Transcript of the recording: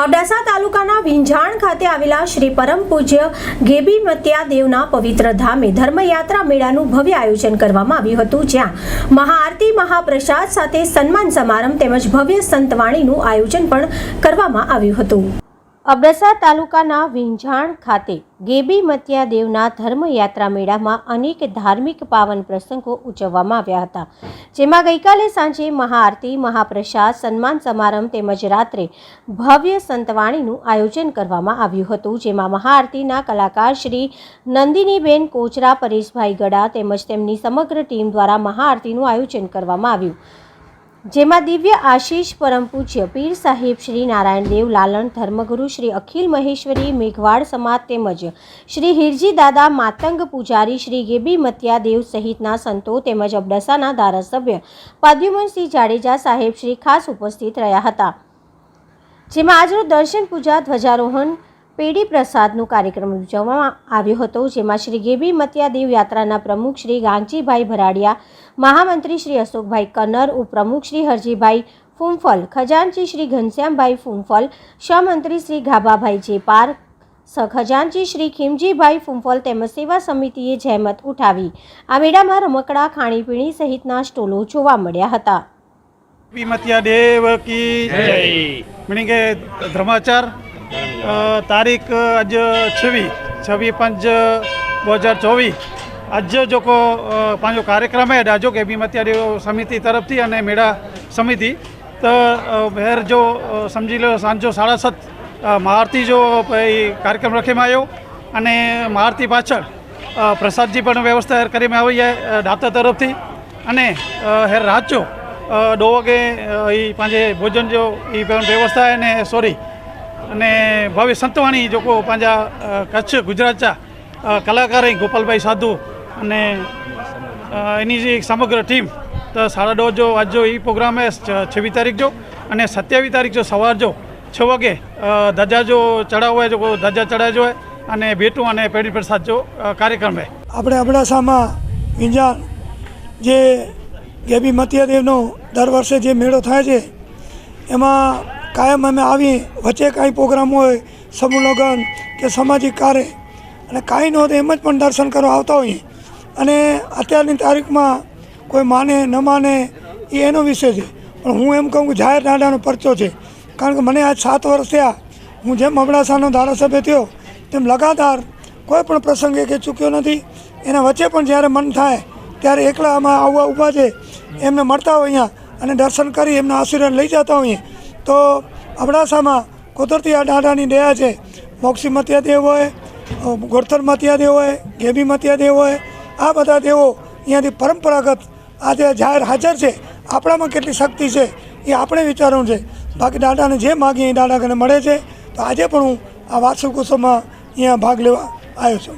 અબડાસા તાલુકાના વિંજાણ ખાતે આવેલા શ્રી પરમ પૂજ્ય ગેબી મત્યા દેવના પવિત્ર ધામે ધર્મયાત્રા મેળાનું ભવ્ય આયોજન કરવામાં આવ્યું હતું, જ્યાં મહાઆરતી મહાપ્રસાદ સાથે સન્માન સમારંભ તેમજ ભવ્ય સંતવાણીનું આયોજન પણ કરવામાં આવ્યું હતું. અબડાસા તાલુકાના વિંજાણ ખાતે ગેબી મત્યા દેવના ધર્મયાત્રા મેળામાં અનેક ધાર્મિક પાવન પ્રસંગો ઉજવવામાં આવ્યા હતા. જેમાં ગઈકાલે સાંજે મહાઆરતી, મહાપ્રસાદ, સન્માન સમારંભ તેમજ રાત્રે ભવ્ય સંતવાણીનું આયોજન કરવામાં આવ્યું હતું. જેમાં મહાઆરતીના કલાકાર શ્રી નંદિનીબેન કોચરા, પરેશભાઈ ગડા તેમજ તેમની સમગ્ર ટીમ દ્વારા મહાઆરતીનું આયોજન કરવામાં આવ્યું. જેમાં દિવ્ય આશીષ, પરમ પૂજ્ય પીર સાહેબ શ્રી નારાયણ દેવ લાલણ ધર્મગુરુ શ્રી અખિલ મહેશ્વરી મેઘવાડ સમાજ તેમજ શ્રી હિરજી દાદા, માતંગ પૂજારી શ્રી ગેબી મતિયા દેવ સહિતના સંતો તેમજ અબડાસાના ધારાસભ્ય પ્રદ્યુમનસિંહ જાડેજા સાહેબ શ્રી ખાસ ઉપસ્થિત રહ્યા હતા. જેમાં આજરોજ દર્શન પૂજા, ધ્વજારોહણ પેઢી પ્રસાદનો કાર્યક્રમ ઉજવવામાં આવ્યો હતો જેમાં શ્રી ગેબી મત્યાદેવ યાત્રાના પ્રમુખ શ્રી ગાંગજીભાઈ ભરાડિયા મહામંત્રી શ્રી અશોકભાઈ કન્નર ઉપપ્રમુખ શ્રી હરજીભાઈ ફૂમફલ ખજાનચી શ્રી ઘનશ્યામભાઈ ફૂમફલ સહમંત્રી શ્રી ગાભાભાઈ જેપાર ખજાનચી શ્રી ખીમજીભાઈ ફૂંફલ તેમજ સેવા સમિતિએ જહેમત ઉઠાવી. આ મેળામાં રમકડા ખાણીપીણી સહિતના સ્ટોલો જોવા મળ્યા હતા. વિમતિયા ધર્માચાર તારીખ આજ છવી છવી પાંચ બે હજાર ચોવીસ. આજે જોકો પાંજો કાર્યક્રમ હે ડાજો કે બીમ અત્યારે સમિતિ તરફથી અને મેળા સમિતિ. તો બહેર જો સમજી લો, સાંજો સાડા સાત મહારતી જો કાર્યક્રમ રાખવામાં આવ્યો અને મહારતી પાછળ પ્રસાદજી પણ વ્યવસ્થા કરવામાં આવી છે દાતા તરફથી. અને હેર રાચો દો વાગે એ પાંજે ભોજન જો એ વ્યવસ્થા અને સોરી અને ભવ્ય સંતવાણી જોકો પાંજા કચ્છ ગુજરાત જા કલાકાર ગોપાલભાઈ સાધુ અને એની જે સમગ્ર ટીમ, તો સાડા દોઢ જો, આજ જો એ પ્રોગ્રામ હે છવ્વીસ તારીખ જો, અને સત્યાવીસ તારીખ જો સવાર જો, છ વાગે ધજા જો ચડાવવા હોય જો ધજા ચડાવજો હોય અને ભેટું અને પેઢી પ્રસાદ જો કાર્યક્રમે આપણે અબડાસામાં વિંજાણ જે ગેબી મતિયાદેવનો દર વર્ષે જે મેળો થાય છે, એમાં કાયમ અમે આવી, વચ્ચે કાંઈ પ્રોગ્રામ હોય, સમૂહ કે સામાજિક કાર્ય, અને કાંઈ ન હોય તો એમ જ પણ દર્શન કરવા આવતા હોઈએ. અને અત્યારની તારીખમાં કોઈ માને, ન માને, એ એનો વિષય છે. પણ હું એમ કહું કે જાહેર નાડાનો પરચો છે. કારણ કે મને આજ સાત વર્ષ થયા. હું જેમ અબડાસાનો ધારાસભ્ય થયો, તેમ લગાતાર કોઈ પણ પ્રસંગે કે ચૂક્યો નથી. એના વચ્ચે પણ જ્યારે મન થાય, ત્યારે એકલા આમાં આવવા ઊભા છે. એમને મળતા હોય અહીંયા અને દર્શન કરી, એમના આશીર્વાદ લઈ જતા હોઈએ. તો અબડાસામાં કુદરતી આ દાદાની દયા છે. મોક્ષી મતિયા દેવ હોય અ, ગોરથર મતિયા દેવ હોય ગેબી મતિયા દેવ હોય આ બધા દેવો અહીંયાથી પરંપરાગત આજે જાહેર હાજર છે. આપણામાં કેટલી શક્તિ છે એ આપણે વિચારવું છે. બાકી દાદાને જે માગીએ એ દાદા કને મળે છે. તો આજે પણ હું આ વાર્ષિક અહીંયા ભાગ લેવા આવ્યો છું.